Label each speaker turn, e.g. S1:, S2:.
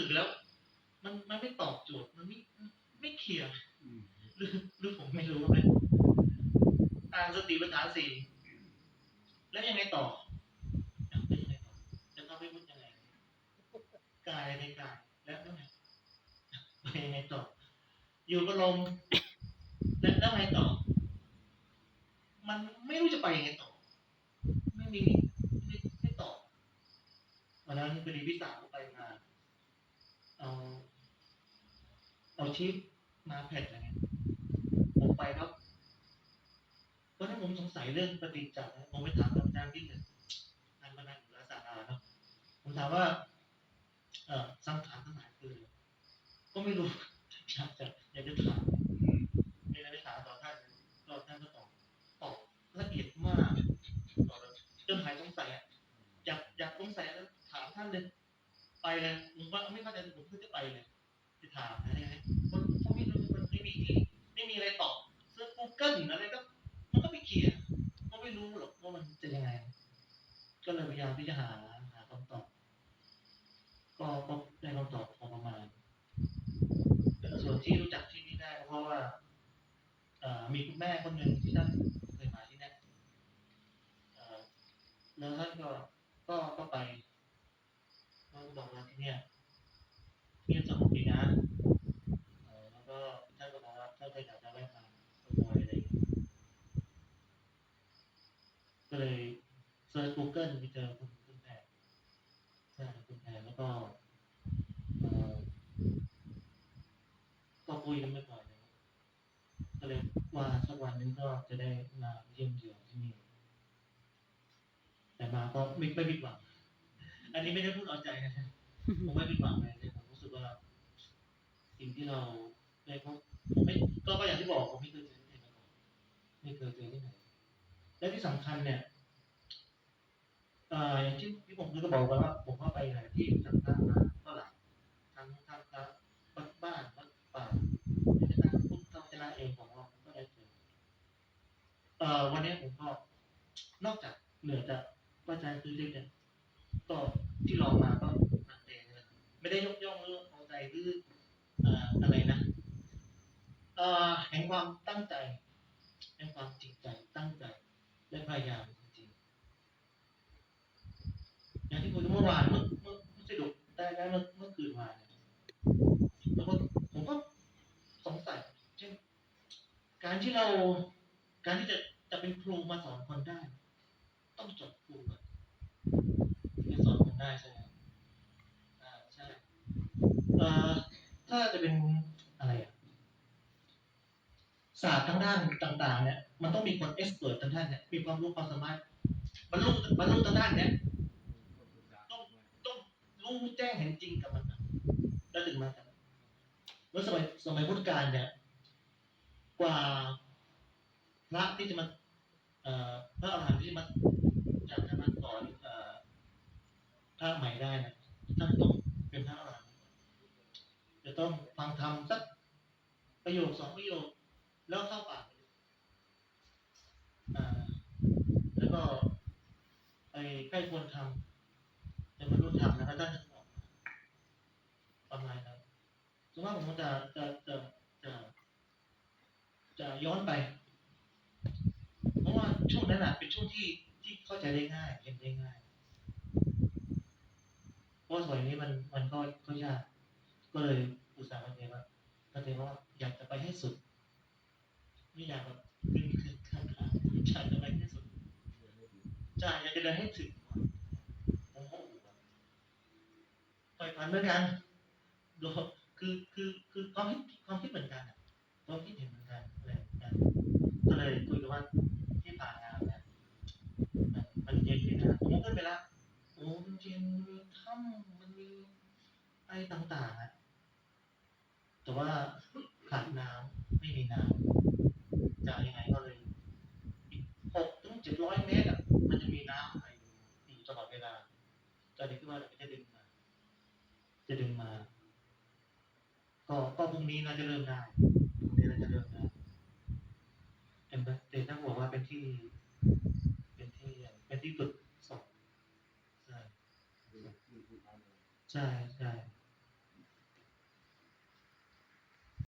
S1: สื่อแล้ว มันมันไม่ตอบโจทย์มันไม่ไม่เคลียร์หรือหรือผมไม่รู้เลยอ่านสติปัฏฐาสี่แล้วยังไงต่อแล้วเป็นยังไงต่อจะเข้าไปพูดยังไงกายในกายแล้วยังไงไปยังไงต่อ อยู่กับลมแล้วแล้วไงต่อ มันไม่รู้จะไปยังไงต่อ ไม่มีไม่ไม่ตอบวันนั้นพอดีพี่สาวไปมาเเอาชิปมาแผ่นอะไรเงี้ยผมไปครับเพราะถ้าผมสงสัยเรื่องปฏิจจ์นะผมไปถามอาจารย์ที่หนึ่งท่านพนักอยู่รักษาการเนาะผมถามว่า เอ่อสังขารทั้งหลายคืออะไรก็ไม่รู้อยากจะอยากจะถาม
S2: อืม
S1: ในในถามต่อท่านก็ท่านก็ตอบตอบละเอียดมากตอบจนหายสงสัยอะอยากอยากสงสัยแล้วถามท่านเลยไปเลยผมว่าไม่เข้าใจผมก็จะไปเลย จะถามอะไรนะคนเขาไม่รู้มันไม่มีที่ไม่มีอะไรตอบเซิร์ชกูเกิลอะไรก็ มันก็ไม่เคลียร์ก็ไม่รู้หรอกว่ามันจะยังไง ก็เลยพยายามที่จะหาหาคำตอบ ก็ก็ได้คำตอบพอประมาณส่วนที่รู้จักที่นี่ได้เพราะว่าอ่อมีคุณแม่คนหนึ่งที่ท่านเคยมาที่นี่เอ่อแล้วท่านก็ก็ก็ไปก็บอกว่าที่เนี่ยที่นี่สงบดีนะเอ่อแล้วก็ท่านก็บอกว่าถ้าใครอยากจะแวะมาก็บอยอะไรอย่างเงี้ยก็เลยเซิร์ช Google ไปเจอคุณคุณแพรใช่คุณแพรแล้วก็เอ่อ ก็คุยกันไม่ก่อนเลยก็เลยว่าสั ก็จะได้มาเยี่ยมเยือนที่นี่ แต่มาก็ไม่ไม่ผิดหวัง อันนี้ไม่ได้พูดเอาใจนะผมไม่ผิดหวังเลยผมรู้สึกว่า สิ่งที่เราได้พบผมไม่ก็ก็อย่างที่บอกผมไม่เคยเจอที่ไหนมาก่อนไม่เคยเจอที่ไหน และที่สำคัญเนี่ยอ่ออย่างที่ที่ผมเคยบอกไว้ว่า ผมก็ไปหลายที่จากทางมาก็หลายทั้งทางทางวัดบ้านวัดป่า ในทางพุทธวจนะเองของเราก็ได้เจอ เอ่อวันนี้ผมก็นอกจากเหนือจากพระอาจารย์คือเล็กเนี่ยก็ที่ลองมาก็หนักเองนะไม่ได้ยกย่องหรือเอาใจหรือเอ่ออะไรนะเอ่อแห่งความตั้งใจแห่งความจริงใจตั้งใจและพยายามจริงอย่างที่คุยเมื่อวานเมื่อเมื่อเมื่อสรุปได้ได้เมื่อเมื่อคืนวานเนี่ยแล้วก็ผมก็สงสัยเช่นการที่เรา การที่จะจะเป็นครูมาสอนคนได้ ต้องจบครูก่อนจะสอนคนได้ใช่ไหมอ่าใช่เอ่อถ้าจะเป็นอะไรอะศาสตร์ทางด้านต่าง ๆ เนี่ย มันต้องมีคนเอ็กซ์เพรสทางด้านเนี่ยมีความรู้ความสามารถบรรลุบรรลุทางด้านเนี้ยต้องต้องรู้แจ้งเห็นจริงกับมันแล้วถึงมาทำเมื่อสมัยสมัยพุทธกาลเนี่ย กว่า พระที่จะมาพระอรหันต์ที่มาจะจะมาสอนเอ่อพระใหม่ได้นะท่านต้องเป็นพระอรหันต์จะต้องฟังธรรมสักประโยคสองประโยคแล้วเข้าปากไปเลยอ่าแล้วก็ไปใกล้ควรทำจะมารู้ธรรมนะครับท่านจะบอกประมาณนั้นส่วนมากผมจะจะจะจะจะย้อนไป ช่วงนั้นอะ เป็นช่วงที่ที่เข้าใจได้ง่ายเรียนได้ง่ายเพราะว่าสมัยนี้มันมันก็ก็ยากก็เลยอุตส่าห์มาเรียนว่าก็เลยว่าอยากจะไปให้สุด ไม่อยากแบบไม่มีข้างข้างทางอยากจะไปให้สุดใช่อยากจะเดินให้ถึงโอ้โหไปฝันเหมือนกันโดคือคือคือความคิดความคิดเหมือนกันอะความคิดเห็นเหมือนกันอะไรกันก็เลยคุยกันว่า ที่านมาเนี่ยมันมันเย็นดีนะผมก็ขึ้นไปละโอ้มันเย็นมีถ้ำมันมีอะไรต่างๆอะแต่ว่าขาดน้ำไม่มีน้ำจะยังไงก็เลยหกถึงเจ็ดร้อยเมตรอะมันจะมีน้ำไหลอยู่ตลอดเวลาจะดึงขึ้นมาจะดึงมา จะดึงมา ก็ก็พรุ่งนี้น่าจะเริ่มได้พรุ่งนี้น่าจะเริ่มได้เอ็มเดต้าบอกว่า ที่เป็นที่เป็นที่ฝึกสอนใช่ใช่ใช่